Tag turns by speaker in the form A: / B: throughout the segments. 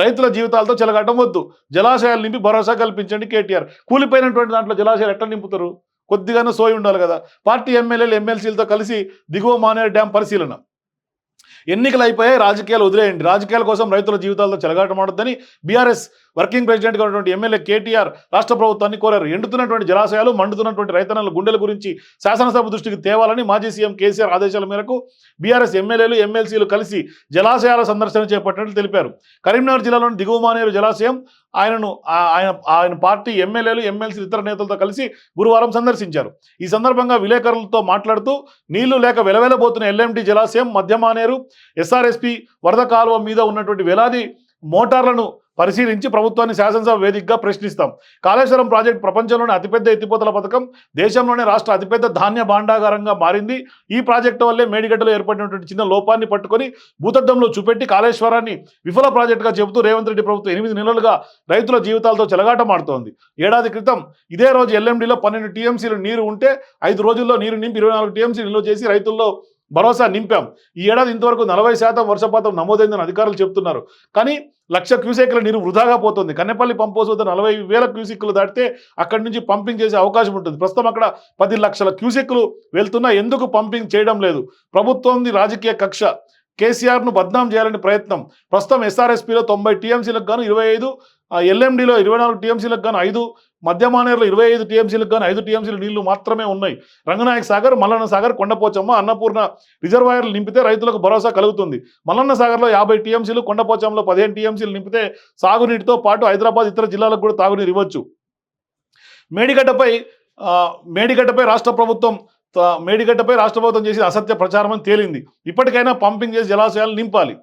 A: రైతుల జీవితాలతో చెలగటం వద్దు. జలాశయాలు నింపి భరోసా కల్పించండి కేటీఆర్. కూలిపోయినటువంటి దాంట్లో జలాశయాలు ఎట్లా నింపుతారు? కొద్దిగానే సోయి ఉండాలి కదా. పార్టీ ఎమ్మెల్యేలు ఎమ్మెల్సీలతో కలిసి దిగువ మానేరు డ్యాం పరిశీలన. ఎన్నికలు అయిపోయాయి రాజకీయాలు వదిలేయండి. రాజకీయాల కోసం రైతుల జీవితాలతో చెలగాటమాడొద్దని బీఆర్ఎస్ వర్కింగ్ ప్రెసిడెంట్గా ఉన్నటువంటి ఎమ్మెల్యే కేటీఆర్ రాష్ట్ర ప్రభుత్వాన్ని కోరారు. ఎండుతున్నటువంటి జలాశయాలు మండుతున్నటువంటి రైతన్నల గుండెల గురించి శాసనసభ దృష్టికి తేవాలని మాజీ సీఎం కేసీఆర్ ఆదేశాల మేరకు బీఆర్ఎస్ ఎమ్మెల్యేలు ఎమ్మెల్సీలు కలిసి జలాశయాల సందర్శన చేపట్టినట్లు తెలిపారు. కరీంనగర్ జిల్లాలోని దిగువ మానేరు జలాశయం ఆయనను ఆయన ఆయన పార్టీ ఎమ్మెల్యేలు ఎమ్మెల్సీలు ఇతర నేతలతో కలిసి గురువారం సందర్శించారు. ఈ సందర్భంగా విలేకరులతో మాట్లాడుతూ నీళ్ళు లేక వెలవెలబోతున్న ఎల్ఎండి జలాశయం మధ్యమానేరు ఎస్ఆర్ఎస్పి వరద కాలువ మీద ఉన్నటువంటి వేలాది మోటార్లను పరిశీలించి ప్రభుత్వాన్ని శాసనసభ వేదికగా ప్రశ్నిస్తాం. కాళేశ్వరం ప్రాజెక్టు ప్రపంచంలోనే అతిపెద్ద ఎత్తిపోతల పథకం దేశంలోనే రాష్ట్ర అతిపెద్ద ధాన్య భాండాగారంగా మారింది. ఈ ప్రాజెక్టు వల్లే మేడిగడ్డలో ఏర్పడినటువంటి చిన్న లోపాన్ని పట్టుకొని భూతద్దంలో చూపెట్టి కాళేశ్వరాన్ని విఫల ప్రాజెక్టుగా చెబుతూ రేవంత్ రెడ్డి ప్రభుత్వం ఎనిమిది నెలలుగా రైతుల జీవితాలతో చెలగాటమాడుతోంది ఏడాది క్రితం ఇదే రోజు ఎల్ఎండిలో పన్నెండు టీఎంసీలు నీరు ఉంటే ఐదు రోజుల్లో నీరు నింపి ఇరవై నాలుగు టీఎంసీ నిల్వ చేసి రైతుల్లో భరోసా నింపాం. ఈ ఏడాది ఇంతవరకు నలభై శాతం వర్షపాతం నమోదైందని అధికారులు చెప్తున్నారు. కానీ లక్ష క్యూసెక్ల నీరు వృధాగా పోతుంది. కన్నెపల్లి పంప్ హౌస్ వద్ద నలభై వేల క్యూసెక్లు దాటితే అక్కడి నుంచి పంపింగ్ చేసే అవకాశం ఉంటుంది. ప్రస్తుతం అక్కడ పది లక్షల క్యూసెక్లు వెళ్తున్నా ఎందుకు పంపింగ్ చేయడం లేదు? ప్రభుత్వంది రాజకీయ కక్ష. కేసీఆర్ను బద్నాం చేయాలని ప్రయత్నం. ప్రస్తుతం ఎస్ఆర్ఎస్పీలో తొంభై టీఎంసీలకు గాను ఇరవై ఐదు ఎల్ఎండిలో ఇరవై నాలుగు టీఎంసీలకు కానీ ఐదు మధ్యమానేరులో ఇరవై ఐదు టీఎంసీలకు కానీ ఐదు టీఎంసీల నీళ్ళు మాత్రమే ఉన్నాయి. రంగనాయక సాగర్ మల్లన్న సాగర్ కొండపోచమ్మ అన్నపూర్ణ రిజర్వాయర్లు నింపితే రైతులకు భరోసా కలుగుతుంది. మల్లన్న సాగర్లో యాభై టీఎంసీలు కొండపోచంలో పదిహేను టీఎంసీలు నింపితే సాగునీటితో పాటు హైదరాబాద్ ఇతర జిల్లాలకు కూడా తాగునీరు ఇవ్వచ్చు. మేడిగడ్డపై మేడిగడ్డపై రాష్ట్ర ప్రభుత్వం త- మేడిగడ్డపై రాష్ట్ర ప్రభుత్వం చేసిన అసత్య ప్రచారం అని తేలింది. ఇప్పటికైనా పంపింగ్ చేసి జలాశయాలు నింపాలి.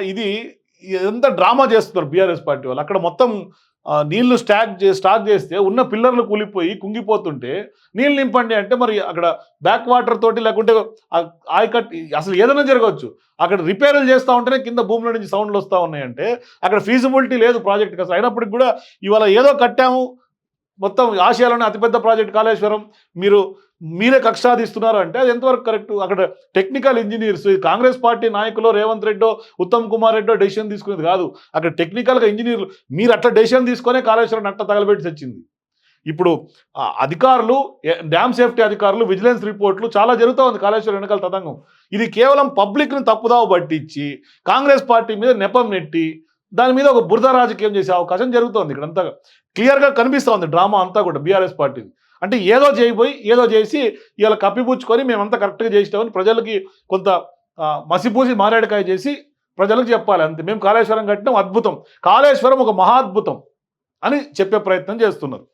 A: ఇది ఎంత డ్రామా చేస్తున్నారు బీఆర్ఎస్ పార్టీ వాళ్ళు? అక్కడ మొత్తం నీళ్ళు స్టాక్ చే స్టాక్ చేస్తే ఉన్న పిల్లర్లు కూలిపోయి కుంగిపోతుంటే నీళ్ళు నింపండి అంటే మరి అక్కడ బ్యాక్ వాటర్ తోటి లేకుంటే ఆయకట్ అసలు ఏదైనా జరగవచ్చు. అక్కడ రిపేర్లు చేస్తూ ఉంటేనే కింద భూమిలో నుంచి సౌండ్లు వస్తూ ఉన్నాయంటే అక్కడ ఫీజిబిలిటీ లేదు ప్రాజెక్ట్కి అసలు. అయినప్పటికి కూడా ఇవాళ ఏదో కట్టాము మొత్తం ఆసియాలోనే అతిపెద్ద ప్రాజెక్ట్ కాళేశ్వరం. మీరు మీరే కక్షాదిస్తున్నారు అంటే అది ఎంతవరకు కరెక్ట్? అక్కడ టెక్నికల్ ఇంజనీర్స్ కాంగ్రెస్ పార్టీ నాయకులు రేవంత్ రెడ్డో ఉత్తమ్ కుమార్ రెడ్డో డెసిషన్ తీసుకునేది కాదు. అక్కడ టెక్నికల్గా ఇంజనీర్లు మీరు అట్లా డెసిషన్ తీసుకునే కాళేశ్వరం అట్ట తగలబెట్టి తెచ్చింది. ఇప్పుడు ఆ, అధికారులు డ్యామ్ సేఫ్టీ అధికారులు విజిలెన్స్ రిపోర్ట్లు చాలా జరుగుతూ ఉంది కాళేశ్వరం వెనకాల తతంగం. ఇది కేవలం పబ్లిక్ని తప్పుదావ పట్టించి కాంగ్రెస్ పార్టీ మీద నెపం నెట్టి దాని మీద ఒక బురద రాజకీయం చేసే అవకాశం జరుగుతోంది ఇక్కడ క్లియర్గా క్లియర్గా కనిపిస్తోంది డ్రామా అంతా కూడా బీఆర్ఎస్ పార్టీది. అంటే ఏదో చేయబోయి ఏదో చేసి ఇలా కప్పిపుచ్చుకొని మేమంతా కరెక్ట్గా చేసినామని ప్రజలకి కొంత మసిపూసి మారేడుకాయ చేసి ప్రజలకు చెప్పాలి. అంతే మేము కాళేశ్వరం కట్టినాం అద్భుతం. కాళేశ్వరం ఒక మహాద్భుతం అని చెప్పే ప్రయత్నం చేస్తున్నారు.